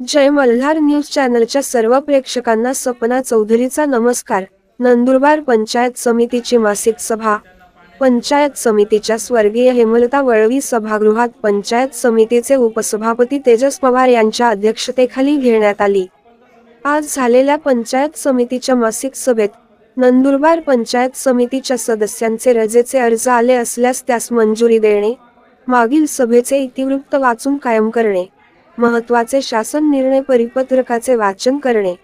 जय Malhar news चॅनलच्या सर्व प्रेक्षकांना सपना चौधरीचा नमस्कार. नंदुरबार पंचायत समितीची मासिक सभा. पंचायत समितीच्या स्वर्गीय हेमलता वळवी सभागृहात पंचायत समितीचे उपसभापती तेजस पवार यांच्या अध्यक्षतेखाली घेण्यात आली. आज झालेल्या पंचायत समितीच्या मासिक सभेत नंदुरबार पंचायत समितीच्या सदस्यांचे रजेचे अर्ज आले असल्यास त्यास मंजुरी देणे मागील सभेचे इतिवृत्त वाचून कायम करणे. महत्त्वाचे शासन निर्णय परिपत्रकाचे वाचन करणे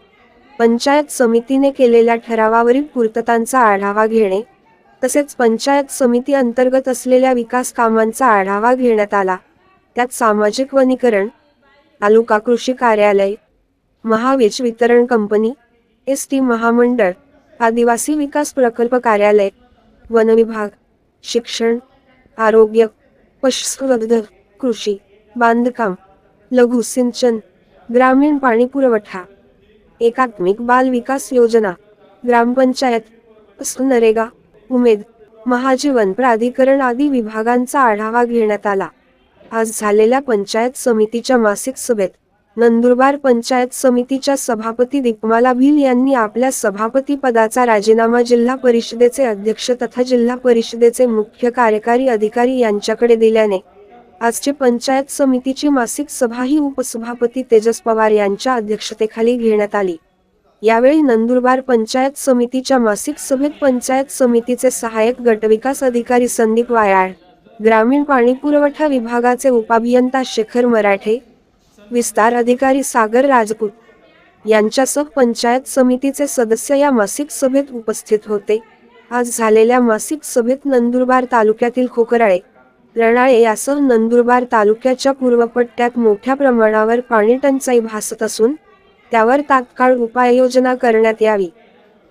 पंचायत समितीने केलेल्या ठरावावरील पूर्ततांचा आढावा घेणे तसेच पंचायत समिती अंतर्गत असलेल्या विकास कामांचा आढावा घेण्यात आला. त्यात सामाजिक वनीकरण तालुका कृषी कार्यालय महावीज वितरण कंपनी एस टी महामंडळ आदिवासी विकास प्रकल्प कार्यालय वन विभाग शिक्षण आरोग्य पशुसंवर्धन कृषी बांधकाम लघु सिंचन ग्रामीण पाणी पुरवठा एकात्मिक बाल विकास योजना ग्रामपंचायत नरेगा उमेद महाजीवन प्राधिकरण आदी विभागांचा आढावा घेण्यात आला. आज झालेल्या पंचायत समितीच्या मासिक सभेत नंदुरबार पंचायत समितीच्या सभापती दीपमाला भिल यांनी आपल्या सभापती पदाचा राजीनामा जिल्हा परिषदेचे अध्यक्ष तथा जिल्हा परिषदेचे मुख्य कार्यकारी अधिकारी यांच्याकडे दिल्याने आजची पंचायत समितीची मासिक सभा ही उपसभापती तेजस पवार यांच्या अध्यक्षतेखाली घेण्यात आली. यावेळी नंदुरबार पंचायत समितीच्या मासिक सभेत पंचायत समितीचे सहाय्यक गटविकास अधिकारी संदीप वायाळ ग्रामीण पाणी पुरवठा विभागाचे उपाभियंता शेखर मराठे विस्तार अधिकारी सागर राजपूत यांच्यासह पंचायत समितीचे सदस्य या मासिक सभेत उपस्थित होते. आज झालेल्या मासिक सभेत नंदुरबार तालुक्यातील खोकराळे रणाळे यासह नंदुरबार तालुक्याच्या पूर्वपट्ट्यात मोठ्या प्रमाणावर पाणी टंचाई भासत असून त्यावर तात्काळ उपाययोजना करण्यात यावी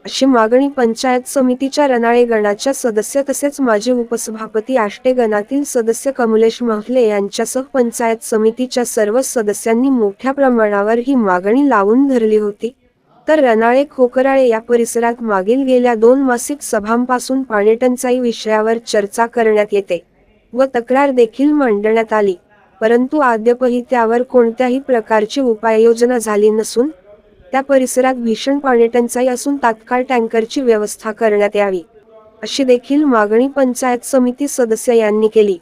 अशी मागणी पंचायत समितीच्या रनाळे गणाच्या सदस्य तसेच माजी उपसभापती आष्टे गणातील सदस्य कमलेश महले यांच्यासह पंचायत समितीच्या सर्व सदस्यांनी मोठ्या प्रमाणावर ही मागणी लावून धरली होती. तर रनाळे खोकराळे या परिसरात मागील गेल्या दोन मासिक सभांपासून पाणीटंचाई विषयावर चर्चा करण्यात येते. व तक्रार देखील मांडण्यात आली. परंतु अद्यापही त्यावर कोणत्याही प्रकारची उपाययोजना झाली नसून त्या परिसरात भीषण पाणीटंचाई असून तात्काळ टँकरची व्यवस्था करण्यात यावी अशी देखील मागणी पंचायत समिती सदस्य यांनी केली.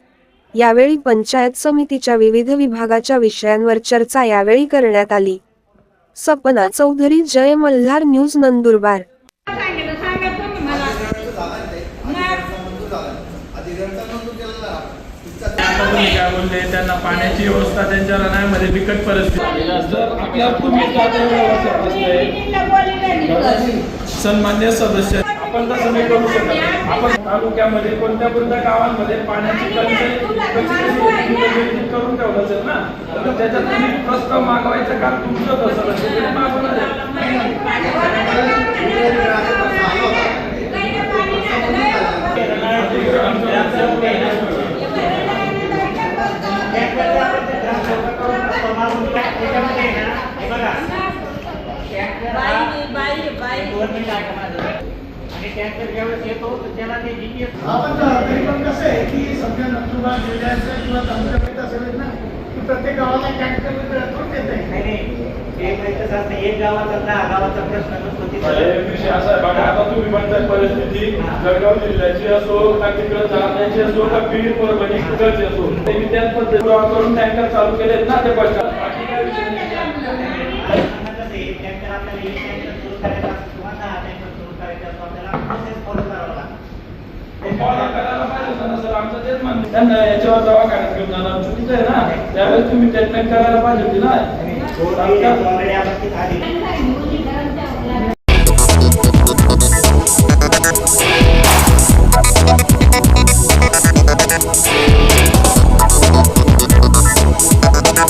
यावेळी पंचायत समितीच्या विविध विभागाच्या विषयांवर चर्चा यावेळी करण्यात आली. सपना चौधरी जय मल्हार न्यूज नंदुरबार. काय बोलले त्यांना पाण्याची व्यवस्था त्यांच्या रणामध्ये बिकट परिस्थिती. सन्मान्य सदस्य. आपण तसं नाही करू शकत. आपण तालुक्यामध्ये कोणत्या कोणत्या गावांमध्ये पाण्याची करून ठेवलं असेल ना? तर त्याच्यात तुम्ही प्रस्ताव मागवायचं काम तुमचं तसं बाई आणि टँकर ज्यावेळेस येतो तर त्याला ते GPS आपण तरी पण कसं आहे की समजा नंदुरबार जिल्ह्याचं किंवा तालुक्यात असेल ना की प्रत्येक गावाला टँकर देत आहे नाही नाही एक गावाचा दहा गावाचा प्रश्न नसतो एक विषय असा आहे बघा आता तुम्ही म्हणताय परिस्थिती जळगाव जिल्ह्याची असो का तिकडं जालन्याची असो का बीड परभणी कुठलची असो ते मी त्याच पद्धती करून टँकर चालू केलेत ना ते पश्चात बाकी काय विषय एक. त्यांना याच्यावर दवाखान्यात घेऊन जाणार. चुकीचं आहे ना. त्यावेळेस तुम्ही ट्रीटमेंट करायला पाहिजे होती ना. ऑलरेडी आपण तिथं